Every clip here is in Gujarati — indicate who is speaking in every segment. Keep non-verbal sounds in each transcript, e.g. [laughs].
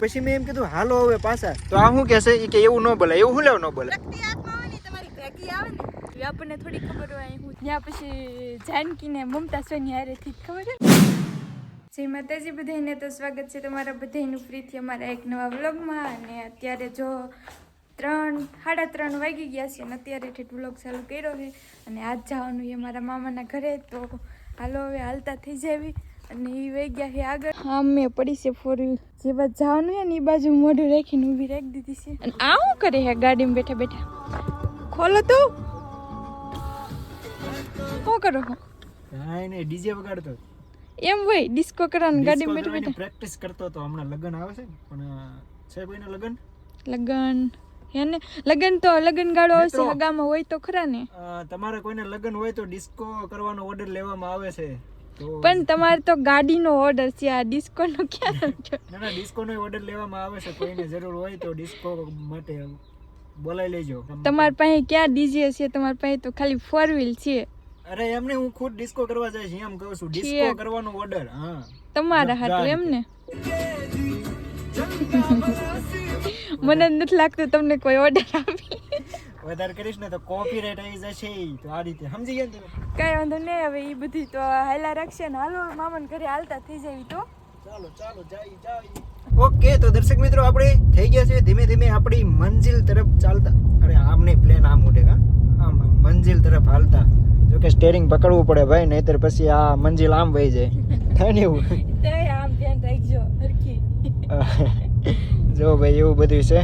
Speaker 1: પછી મેં એમ કીધું હાલો હવે પાછા. તો આ શું કહેશે? કે એવું ન બોલાય એવું હું લેવ ન બોલાય?
Speaker 2: લગતી આત્મા હોય ને તમારી ભેગી આવે ને
Speaker 3: એ આપણને થોડી ખબર હોય. હું ત્યાં પછી જાનકી ને મમતા સોની હારે થી ખબર છે જય માતાજી બધાને તો સ્વાગત છે તમારા બધાનું ફ્રીથી અમારા એક નવા વ્લોગમાં. અને અત્યારે જો ત્રણ સાડા ત્રણ વાગી ગયા છે અને અત્યારે ઠેઠ વ્લોગ ચાલુ કર્યો છે. અને આજ જવાનું એ મારા મામાના ઘરે. તો હાલો હવે હાલતા થઈ જાવી. અને એ વહી ગયા છે આગળ. હા મેં પડી છે ફોર વ્હીલ જે બાજુ જવાનું છે ને એ બાજુ મોઢું રાખીને ઊભી રાખી દીધી છે. અને આ શું કરે છે ગાડીમાં બેઠા બેઠા? ખોલો તો. શું કરો છો?
Speaker 1: ડીજે વગાડતો
Speaker 3: એમ હોય ડિસ્કો કરવાનું ગાડીમાં બેઠા બેઠા?
Speaker 1: પ્રેક્ટિસ કરતો તો હમણાં લગન આવે છે પણ છે કોઈને લગ્ન?
Speaker 3: લગ્ન હે ને? લગન તો લગન ગાળો આવશે
Speaker 1: મિત્રો.
Speaker 3: હગામાં હોય તો ખરા ને.
Speaker 1: તમારે કોઈને લગન હોય તો ડિસ્કો કરવાનો ઓર્ડર લેવામાં આવે છે.
Speaker 3: પણ તમારે તો ગાડીનો ઓર્ડર છે આ ડિસ્કોનો ક્યાં?
Speaker 1: ના ના ડિસ્કોનો ઓર્ડર લેવામાં આવે છે કોઈને જરૂર હોય તો ડિસ્કો માટે બોલાવી લેજો.
Speaker 3: તમારી પાસે ક્યાં ડીજે છે? તમારી પાસે તો ખાલી ફોર વ્હીલ છે.
Speaker 1: અરે એમને હું ખુદ ડિસ્કો કરવા જાય છે એમ કહું છું. ડિસ્કો કરવાનો ઓર્ડર હા.
Speaker 3: તમારા હાટું એમ ને? મને નથી લાગતું તમને કોઈ ઓર્ડર આપી.
Speaker 1: વધારે કરીશ ને તો કોપીરાઈટ આવી જશે તો આ રીતે. સમજી ગયા તમે?
Speaker 3: કઈ વાંધો નહીં હવે એ બધી તો હાલા રાખશે ને. હાલો મામાને ઘરે હાલતા થઈ જાય તો.
Speaker 1: ચાલો ચાલો જાય જાય. ઓકે તો દર્શક મિત્રો આપણે થઈ ગયા છે ધીમે ધીમે આપણી મંજિલ તરફ ચાલતા. અરે આમ નહીં પ્લેન આમ ઉડે કા? આમ મંજિલ તરફ હાલતા. જો કે સ્ટેરિંગ પકડવું પડે ભાઈ નહીતર પછી આ મંજિલ આમ વહી જાય. થાય ને એવું?
Speaker 3: તો આમ ધ્યાન રાખજો હરખી.
Speaker 1: જો ભાઈ એવું બધું છે.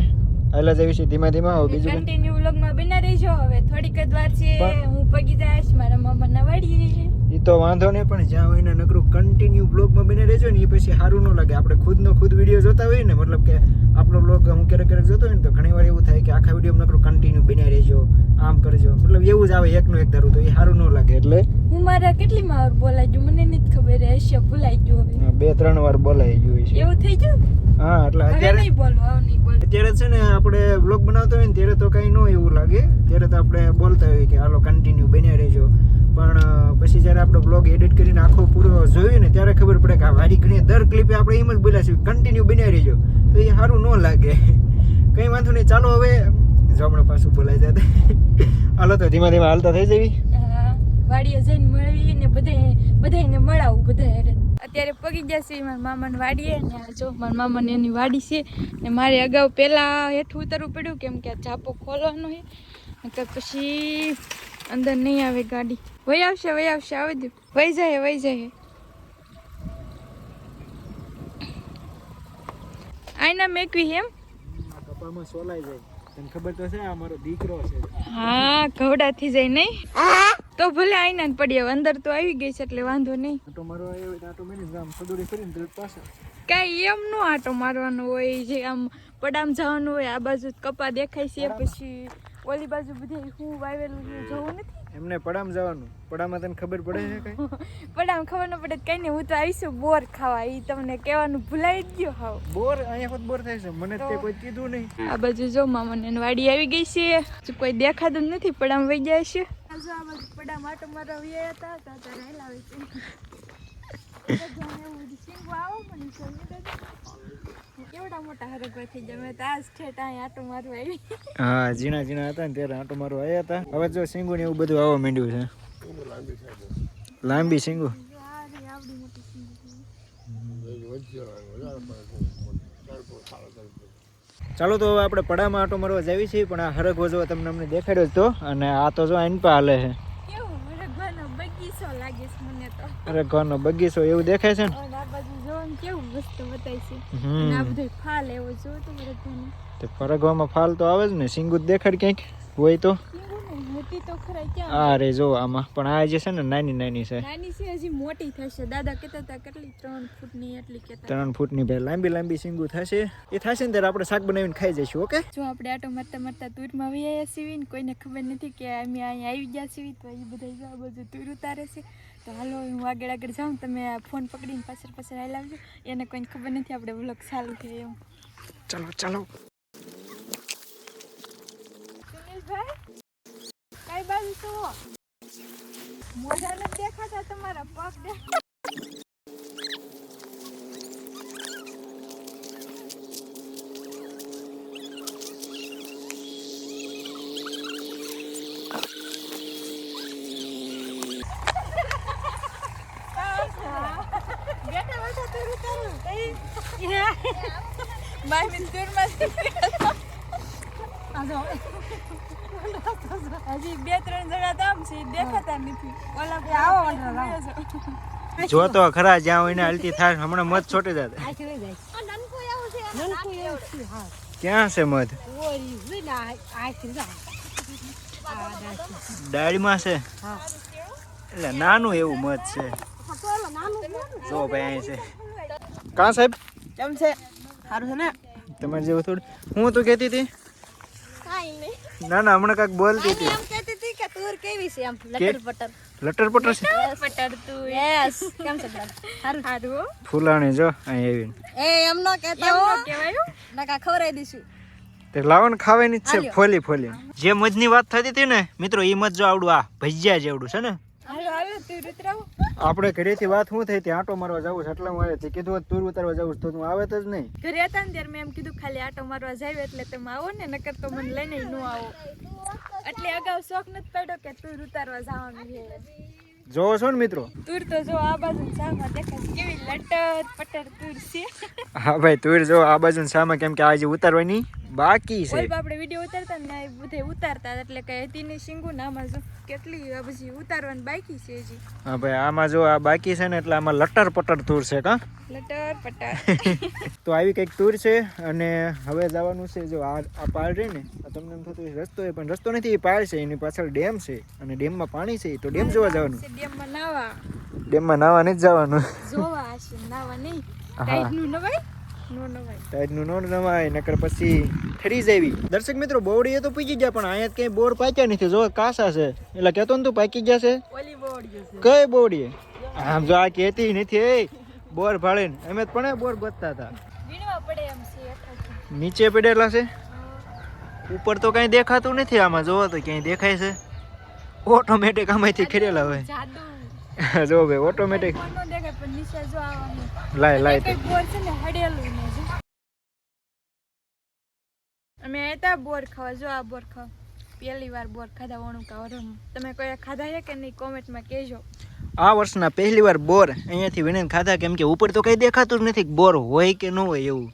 Speaker 1: હાલા જવી છે ધીમે ધીમે હવે બીજું?
Speaker 3: કન્ટિન્યુ વ્લોગમાં બના રહેજો. હવે થોડીક જ વાર છે હું પગી જઈશ મારા મામાના વાડી
Speaker 1: ઈ તો વાંધો નહીં પણ જ્યાં હોય ને નકરું કન્ટિન્યુ બ્લોગમાં બને રહેજો ને એ પછી સારું ન લાગે. આપણે ખુદનો ખુદ વીડિયો જોતા હોય ને મતલબ કે આપણો બ્લોગ હું ક્યારેક ક્યારેક જોતો હોય ને તો ઘણી વાર એવું થાય કે આખા વીડિયો નકરું કન્ટિન્યુ બને રહેજો આમ કરજો. મતલબ એવું જ આવે એકનું એક ધારું તો એ સારું ન લાગે. એટલે
Speaker 3: હું મારા કેટલી માં બોલાઈ ગયું? મને નથી ખબર હશે ભૂલાઈ ગયું હવે.
Speaker 1: બે ત્રણ વાર બોલાઈ ગયું
Speaker 3: એવું થઈ ગયું?
Speaker 1: હા એટલે અત્યારે અત્યારે છે ને આપણે બ્લોગ બનાવતા હોય ને ત્યારે તો કંઈ ન એવું લાગે. ત્યારે તો આપણે બોલતા હોય કે હાલો કન્ટિન્યુ બન્યા રહેજો. પણ પછી જ્યારે આપણે બ્લોગ એડિટ કરીને આખો પૂરો જોયું ને ત્યારે ખબર પડે કે આ વારી ઘણી દર ક્લિપે આપણે એમ જ બોલ્યા છીએ કન્ટિન્યુ બન્યા રહેજો. તો એ સારું ન લાગે. કંઈ વાંધો નહીં ચાલો હવે જમણા પાછું બોલાઈ જાય હાલો તો ધીમા ધીમા હાલતા થઈ જવી.
Speaker 3: વાડીએ જઈને મળીને ને બધાને મળાવું બધા. અત્યારે પગી ગયા છે મારા મામાને વાડીએ ને આ જો મારા મામાને એની વાડી છે ને મારે અગાઉ પહેલાં હેઠું ઉતરવું પડ્યું કેમ કે આ ચાપો ખોલવાનો છે. નકર પછી અંદર નહીં આવે ગાડી. વહી આવશે વહી આવશે આવી દઉં વહી જાય વહી જાય. આઈના મેકવી એમ?
Speaker 1: કપામાં સોલાઈ જાય. તને ખબર તો છે આ મારો દીકરો છે.
Speaker 3: હા ઘવડાથી જાય નહીં? તો ભલે આઈના જ પડી હવે અંદર તો આવી ગઈ છે એટલે વાંધો નહીં.
Speaker 1: આટો મારો આવ્યો આટો મેળવી આમ સદોડી કરીને તરત પાસે.
Speaker 3: કાંઈ એમ નો આટો મારવાનો હોય જે આમ પડામ જવાનું હોય આ બાજુ કપા દેખાય છે પછી ઓલી બાજુ બધી હું વાવેલું જવું નથી?
Speaker 1: એમને પડામ જવાનું. પડામાં તને ખબર પડે છે કઈ? [laughs]
Speaker 3: પડામ ખબર ન પડે કઈ નહીં હું તો આવીશું બોર ખાવા. એ તમને કહેવાનું ભૂલાઈ જ ગયો હાવ.
Speaker 1: બોર અહીંયા ખુદ બોર થાય છે. મને તે કોઈ કીધું નહીં.
Speaker 3: આ બાજુ જો મામાને વાડી આવી ગઈ છે. કોઈ દેખાતું નથી પડામ વહી જાય છે. આ જો આ બાજુ પડામ આટો મારવા વ્યા હતા તો અત્યારે હેલાવે છે. બધાને એવું મોટા હરગવા થઈ જાય મેં તો આજ ઠેઠ મારવા આવી.
Speaker 1: હા, ઝીણા ઝીણા હતા ને ત્યારે આંટો મારવા આવ્યા હતા. હવે જો સિંગુ ને એવું બધું આવવા માંડ્યું છે. લાંબી સિંગુ
Speaker 3: આ રે આવડી મોટી શીંગો
Speaker 1: ચાલો તો હવે આપણે પડામાં આટો મારવા જઈએ છીએ પણ આ હરગવો વજો તમને અમને દેખાડ્યો હતો તો. અને આ તો જો એન પા હાલે છે.
Speaker 3: અરે ઘરનો બગીચો
Speaker 1: એવું દેખાય છે ને? ફરગવામાં ફાલ તો આવે જ ને સિંગુ દેખાડ ક્યાંક હોય તો.
Speaker 3: મોટી તો ખરા ક્યાં
Speaker 1: આ રે જો આમાં. પણ આ જે છે ને નાની નાની છે.
Speaker 3: નાની છે હજી મોટી થશે. દાદા કહેતા હતા કેટલી ત્રણ ફૂટની એટલી કહેતા
Speaker 1: ત્રણ ફૂટની ભાઈ લાંબી લાંબી સિંગુ થશે. એ થશે ને ત્યારે આપણે શાક બનાવીને ખાઈ જઈશું ઓકે?
Speaker 3: જો આપણે આટો મારતા મારતા તુરમાં વૈયા સીવી ને કોઈને ખબર નથી કે અમે અહીંયા આવી ગયા સીવી તો એ બધા જો આ બધું તુર ઉતારે છે. તો હાલો હું આગળ આગળ જાઉં તમે આ ફોન પકડીને પાછળ પાછળ આવી લાવજો એને કોઈને ખબર નથી આપણે વ્લોગ ચાલુ થઈ એમ.
Speaker 1: ચાલો ચાલો.
Speaker 3: જુઓ મોઢા નથી દેખાતા તમારા પગ દેખાતા Mai mit
Speaker 2: Dürmer. Also.
Speaker 3: હજી બે ત્રણ જણા તો આમ છે દેખાતા નથી. ઓલા
Speaker 2: આવો
Speaker 1: જો તો ખરા જ્યાં હોય ને હલતી થાય હમણાં મધ છોટી
Speaker 2: જાય. છે નનકું એવું છે હા.
Speaker 1: ક્યાં છે મધ? ડાળીમાં છે? એટલે નાનું એવું મધ છે. જો ભાઈ અહીં છે. કા સાહેબ?
Speaker 2: કેમ છે? સારું છે ને?
Speaker 1: તમારે જેવું થોડું. હું તો કહેતી હતી.
Speaker 2: કાંઈ નહીં.
Speaker 1: ના ના હમણાં કાક બોલતી હતી.
Speaker 2: એમ કહેતી હતી કે તુર કેવી છે આમ લટર પટર.
Speaker 1: લટર પટર છે?
Speaker 3: પટરતું
Speaker 2: યસ કેમ છે બેટા સારું
Speaker 3: સારું
Speaker 1: ફૂલાણી જો અહીં આવીને.
Speaker 2: એ એમ નો કહેતા હો.
Speaker 3: એમ ન કહેવાય
Speaker 2: ખવરાઈ દઈશું.
Speaker 1: તે લાવણ ખાવાની જ છે ફોલી ફોલી. જે મજની વાત થતી હતી ને મિત્રો એ મજ જો આવડું આ ભજીયા જેવડું છે ને
Speaker 3: હાલો હાલો તું ઉતરાવો
Speaker 1: આપણે ઘરેથી વાત શું થઈ? ત્યાં આંટો મારવા જવું છે. એટલે હું આવ્યો. તે કીધું તુર ઉતારવા જવું છે. તો તું આવે જ નહીં.
Speaker 3: ઘરે હતા ને ત્યારે મેં એમ કીધું ખાલી આટો મારવા જાય એટલે તમે આવો ને નકર તો મને લઈને ન આવો. એટલે અગાઉ શોખ નથી પડ્યો કે તુર ઉતારવા જવાનું છે.
Speaker 1: જોવો છો ને મિત્રો?
Speaker 3: તુર તો જો આ બાજુ સામા દેખાય કેવી લટર પટર તુર છે.
Speaker 1: હા ભાઈ તુર જો આ બાજુ સામે. કેમ કે આજે ઉતારવાની બાકી છે.
Speaker 3: આપણે વીડિયો ઉતારતા ને એ બધે ઉતારતા એટલે કે હતી ની શીંગુ ના આમાં જો કેટલી આ પછી ઉતારવાની બાકી છે હજી.
Speaker 1: હા ભાઈ આમાં જો આ બાકી છે ને એટલે આમાં લટર પટર તૂર છે કા?
Speaker 3: લટર પટર. [laughs]
Speaker 1: તો આવી કંઈક ટૂર છે અને હવે જવાનું છે જો આ આ પાર રહી ને તમને એમ થતું રસ્તો છે પણ રસ્તો નથી એ પાર છે એની પાછળ ડેમ છે અને ડેમમાં પાણી છે તો ડેમ જોવા જવાનું.
Speaker 3: ડેમમાં નાવા.
Speaker 1: ડેમમાં નાવા નહીં જવાનું.
Speaker 3: જોવા નાવા નહીં. ટાઈટનું નવાય નો
Speaker 1: ટાઈડનું નો નવાય નકર પછી ઠરી જાવી દર્શક મિત્રો બોવડીએ તો પૂજી ગયા પણ અહીંયા ક્યાંય બોર પાક્યા નથી. જો કાસા છે. એટલે કહેતો ને તું પાકી ગયા છે? કઈ બોવડીએ આમ જો આ કહેતી નથી એ બોર ભાળીને. અમે પણ બોર ગોતતા હતા. નીચે પડેલા છે? ઉપર તો કઈ દેખાતું નથી આમાં. જોવો તો ક્યાંય દેખાય છે. ઓટોમેટિક આમાંથી ખેડેલા હોય. [laughs] જો ભાઈ ઓટોમેટિક
Speaker 3: નો
Speaker 1: લાય લાય
Speaker 3: બોર છે ને હડેલું અમે હતા બોર ખાવા. જો આ બોર ખાવા. પહેલી વાર બોર ખાધા વણુકા વરમ તમે કોઈ ખાધા છે કે નહીં કોમેન્ટમાં કહેજો.
Speaker 1: આ વર્ષના પહેલી વાર બોર અહીંયાથી વીણીને ખાધા કેમ કે ઉપર તો કઈ દેખાતું જ નથી બોર હોય કે ન હોય એવું.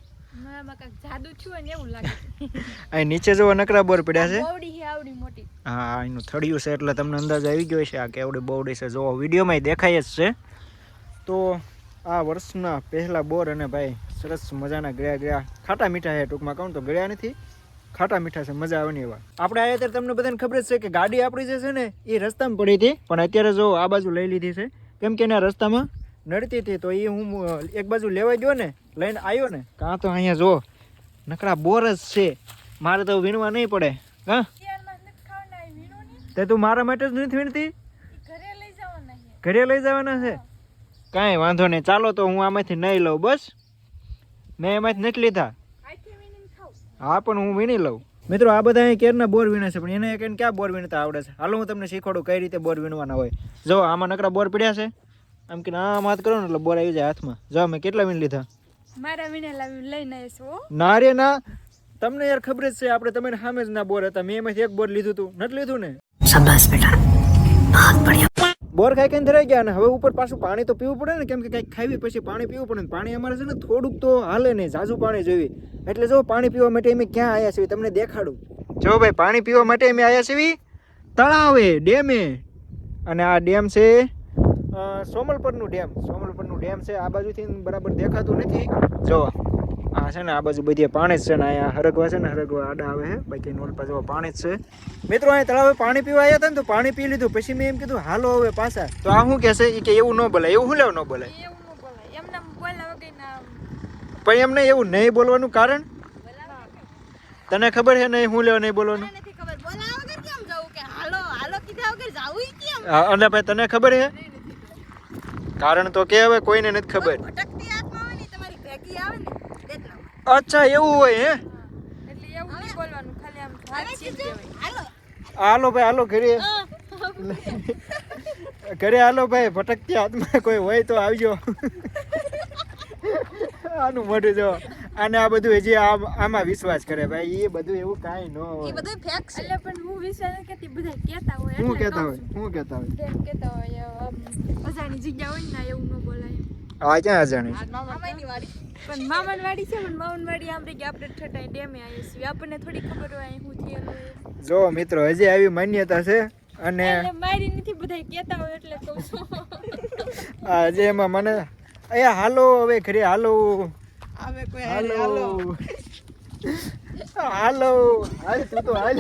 Speaker 3: જાદુ થયું ને એવું લાગે. [laughs]
Speaker 1: અહીં નીચે જો નકરા બોર પડ્યા છે.
Speaker 3: બોવડી છે આવડી મોટી.
Speaker 1: હા એનું થળિયું છે એટલે તમને અંદાજ આવી ગયો છે આ કેવડી બોવડી છે. જો વિડીયોમાં દેખાય જ છે. તો આ વર્ષના પહેલા બોર અને ભાઈ સરસ મજાના ગયા ગયા ખાટા મીઠા છે ટૂંકમાં કહું તો ગળ્યા નથી. ખાટા મીઠા છે, મજા આવે ને એવા. આપણે આ અત્યારે તમને બધાને ખબર જ છે કે ગાડી આપણી જે છે ને, એ રસ્તામાં પડી હતી. પણ અત્યારે જો આ બાજુ લઈ લીધી છે. કેમ કે એના રસ્તામાં નડતી હતી, તો એ હું એક બાજુ લેવા ગયો ને, લઈને આવ્યો ને કાં તો અહીંયા જો, નકરા બોર જ છે. મારે તો વીણવા નહીં પડે. હા? તે તું મારા માટે જ નથી વીણતી?
Speaker 3: ઘરે લઈ જવાના છે?
Speaker 1: કાંઈ વાંધો નહીં. ચાલો તો હું આમાંથી નહીં લઉં, બસ. મેં એમાંથી નથી લીધા. હા પણ હું વીણી લઉં. મિત્રો આ બધા કેરના બોર વીણે છે પણ એને એક ક્યાં બોર વીણતા આવડે છે? હાલો હું તમને શીખવાડું કઈ રીતે બોર વીણવાના હોય. જો આમાં નકરા બોર પડ્યા છે. આમ કે આમ હાથ કરો ને એટલે બોર આવી જાય હાથમાં. જો મેં કેટલા વીણ લીધા?
Speaker 3: મારા વીણેલા લઈને
Speaker 1: ના રે ના. તમને યાર ખબર જ છે આપણે તમે સામે જ ના બોર હતા. મેં એમાંથી એક બોર લીધું હતું નથી લીધું ને? બોર ખાઈ ખાઈને ધરાઈ ગયા અને હવે ઉપર પાછું પાણી તો પીવું પડે ને, કેમ કે કંઈક ખાવી પછી પાણી પીવું પડે ને, પાણી અમારે છે ને થોડુંક તો હાલે નહીં, ઝાઝું પાણી જોઈએ એટલે જો પાણી પીવા માટે અમે ક્યાં આવ્યા છીએ, તમને દેખાડું. જો ભાઈ, પાણી પીવા માટે અમે આવ્યા છીએ તળાવે, ડેમે. અને આ ડેમ છે સોમલપરનું ડેમ. સોમલપરનું ડેમ છે, આ બાજુથી બરાબર દેખાતું નથી. જો આ છે ને આ બાજુ બધી પાણી જ છે ને અહીંયા હરગવા છે ને હરગવા આડા આવે છે બાકી નોલ પાછો પાણી જ છે. મિત્રો અહીંયા તળાવે પાણી પીવા આવ્યા હતા ને તો પાણી પી લીધું. પછી મેં એમ કીધું હાલો હવે પાછા. તો આ શું કહેશે એ કે એવું ન બોલાય. એવું લેવું ન બોલાય? પણ એમને એવું નહીં બોલવાનું કારણ? તને ખબર છે નહીં હું લેવા નહીં બોલવાનું? અને ભાઈ તને ખબર છે કારણ તો કે હવે કોઈને નથી ખબર
Speaker 2: ભટકતી આત્મા હોય ને તમારી ભેગી આવે ને તેટલા
Speaker 1: અચ્છા એવું હોય હે?
Speaker 3: એટલે એવું નહીં બોલવાનું ખાલી આમ હાથ
Speaker 2: હાલો.
Speaker 1: હાલો ભાઈ હાલો ઘરે. ઘરે હાલો ભાઈ ભટકતી હાથમાં કોઈ હોય તો આવજો. આનું મોઢું જો. અને આ બધું હજી આમાં વિશ્વાસ કરે ભાઈ એ બધું એવું કાંઈ ન
Speaker 2: એ બધું ફેક છે.
Speaker 3: એટલે પણ હું વિશ્વાસ કરતી બધા કહેતા હોય
Speaker 1: શું કહેતા હોય
Speaker 3: હું
Speaker 1: શું કહેતા હોય.
Speaker 3: કહેતા હોય અજાણી જગ્યા હોય ને એવું ન બોલાય.
Speaker 1: આ ક્યાં અજાણી
Speaker 3: પણ મામાનવાડી છે પણ મામન વાડી આમ રહી કે આપણે ઠટાઈ ડેમે આવીએ છીએ. આપણને થોડી ખબર હોય અહીં હું થયેલું
Speaker 1: જો મિત્રો હજી આવી માન્યતા છે અને
Speaker 3: મારી નથી બધા કહેતા હોય એટલે કહું છું.
Speaker 1: આ જે એમાં મને એ હાલો હવે ઘરે હાલો. હાલો હાલો. હાલ. તું તો હાલ.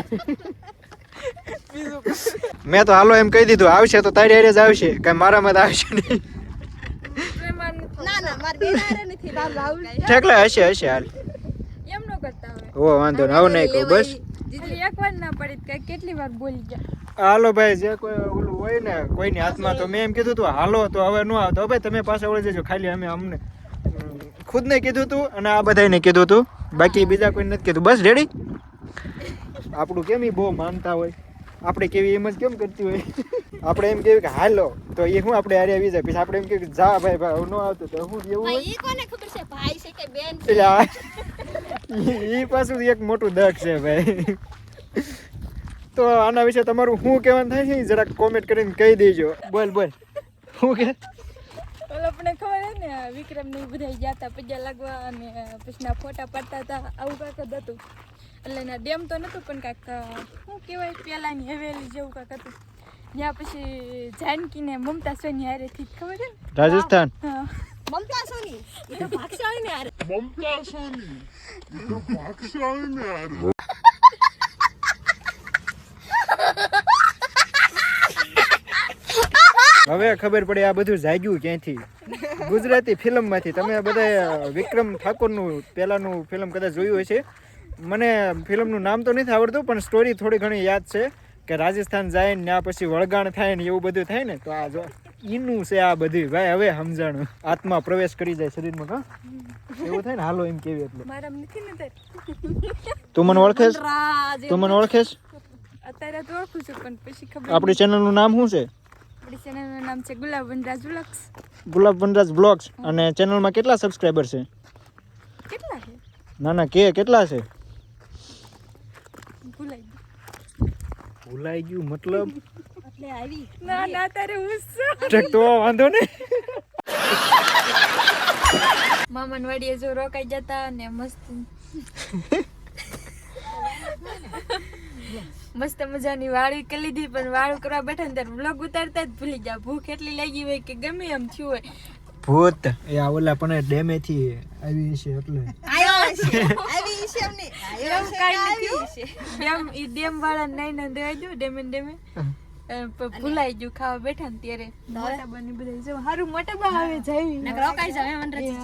Speaker 1: મેં તો હાલો એમ કહી દીધું. આવશે તો તારી હારે જ આવશે. કઈ મારા મત આવશે નહીં
Speaker 3: પ્રેમાન નથી.
Speaker 2: ના ના મારે બેનારે નથી રામ રાહુલ
Speaker 1: ઠેકલે હશે હશે હાલ.
Speaker 3: એમ નો કરતા હોય.
Speaker 1: હો વાંધો નહીં હવે નહીં કહું બસ.
Speaker 3: એટલે એક વાર ના પડી કે કેટલી વાર બોલી ગયા.
Speaker 1: હાલો ભાઈ જે કોઈ ઓલું હોય ને કોઈની હાથમાં તો મેં એમ કીધું તું હાલો તો હવે ન આવતો. ભાઈ તમે પાછા વળી જજો ખાલી અમે અમને ખુદને કીધું તું અને આ બધાને કીધું તું. બાકી બીજા કોઈ નથી કીધું. બસ રેડી આપણું કેમ ઈ બહુ માનતા હોય? આપણે કેવી એમ જ કેમ કરતી હોય? આપણે એમ કેવી કે હાલો. તો એ હું આપણે હારે આવી જાય. પછી આપણે એમ કે જા ભાઈ ભાઈ ન આવતો તો હું એવું
Speaker 2: એ કોને ખબર છે? ભાઈ છે કે બેન છે?
Speaker 1: એટલે આ પાછું એક મોટું દખ છે ભાઈ. તો આના વિશે તમારું શું કહેવાનું થાય છે? જરાક કોમેન્ટ કરીને કહી દેજો. બોલ બોલ. શું કે?
Speaker 3: ઓલો આપણે ખબર હે ને વિક્રમ ને બધા ગયા હતા પૈયા લાગવા અને પછી ફોટા પાડતા હતા આવું કાંક હતું એટલે એના ડેમ તો નતું પણ કાંક શું કહેવાય પેલાની હવેલી જેવું કાંક હતું. ત્યાં પછી જાનકી ને મમતા સોની હારે થી ખબર છે? ને
Speaker 1: રાજસ્થાન.
Speaker 3: હા.
Speaker 2: મમતા સોની? એ તો ભાગશાળી ને હારે.
Speaker 1: હવે ખબર પડે આ બધું જાગ્યું ક્યાંથી? ગુજરાતી ફિલ્મમાંથી. તમે બધા વિક્રમ ઠાકોરનું પહેલાંનું ફિલ્મ કદાચ જોયું હશે. મને ફિલ્મનું નામ તો નથી આવડતું પણ સ્ટોરી થોડી ઘણી યાદ છે કે રાજસ્થાન જાય ને આ પછી વળગાણ થાય ને એવું બધું થાય ને તો આ જો ઈનું છે આ બધું. ભાઈ હવે સમજાણું. આત્મા પ્રવેશ કરી જાય શરીરમાં કા એવું થાય ને? હાલો એમ કેવી એટલે. તું મને ઓળખેશ? તું મને ઓળખેશ?
Speaker 3: અત્યારે તો ઓળખું છું પણ પછી ખબર
Speaker 1: આપણી ચેનલનું નામ શું છે?
Speaker 3: આપણી ચેનલનું નામ છે ગુલાબ વનરાજ બ્લોગ્સ
Speaker 1: ગુલાબ વનરાજ બ્લોગ્સ અને ચેનલમાં કેટલા સબસ્ક્રાઈબર છે?
Speaker 3: કેટલા છે?
Speaker 1: ના ના કે કેટલા છે
Speaker 3: ભૂલાઈ ગયું
Speaker 1: ભૂલાઈ ગયું મતલબ?
Speaker 2: એટલે આવી.
Speaker 3: ના ના તારે ઉસ્સો.
Speaker 1: તો વાંધો નહીં.
Speaker 3: મામાન વાડીએ જો રોકાઈ જતા ને મસ્ત મસ્ત મજાની વાળી કરી લીધી પણ વાળું કરવા બેઠા ને ત્યારે વ્લોગ ઉતારતા જ ભૂલી ગયા. ભૂખ એટલી લાગી હોય કે ગમે એમ થયું હોય.
Speaker 1: ભૂત. એ આ ઓલા પણ ડેમેથી આવી છે એટલે.
Speaker 2: આવી છે એમને આયો
Speaker 3: એવું
Speaker 2: છે
Speaker 3: નથી. એમ ઈ ડેમ વાળા નાઈ ના ગયું ડેમે ને ડેમે. ભૂલાઈ ગયું ખાવા બેઠા ને ત્યારે. મોટા બની બધા જો હારું મોટા બા આવે જાવી.
Speaker 2: નકર ઓકાઈ જાવ એમ રચી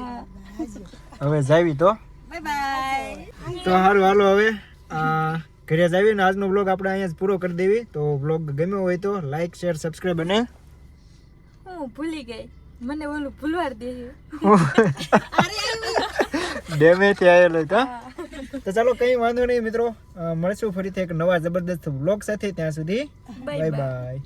Speaker 1: હવે જાવી તો?
Speaker 2: બાય બાય
Speaker 1: તો હારું હાલો હવે. આ ઘરે જાવી ને આજનો બ્લોગ આપણે અહીંયા જ પૂરો કરી દેવી. તો બ્લોગ ગમ્યો હોય તો લાઈક શેર સબસ્ક્રાઈબ અને
Speaker 3: હું ભૂલી ગઈ. મને ઓલું ભૂલવાર દે. [laughs]
Speaker 1: ડેમેથી આવેલો તો તો ચાલો કંઈ વાંધો નહીં મિત્રો. મળશું ફરીથી એક નવા જબરદસ્ત બ્લોગ સાથે. ત્યાં સુધી બાય. બાય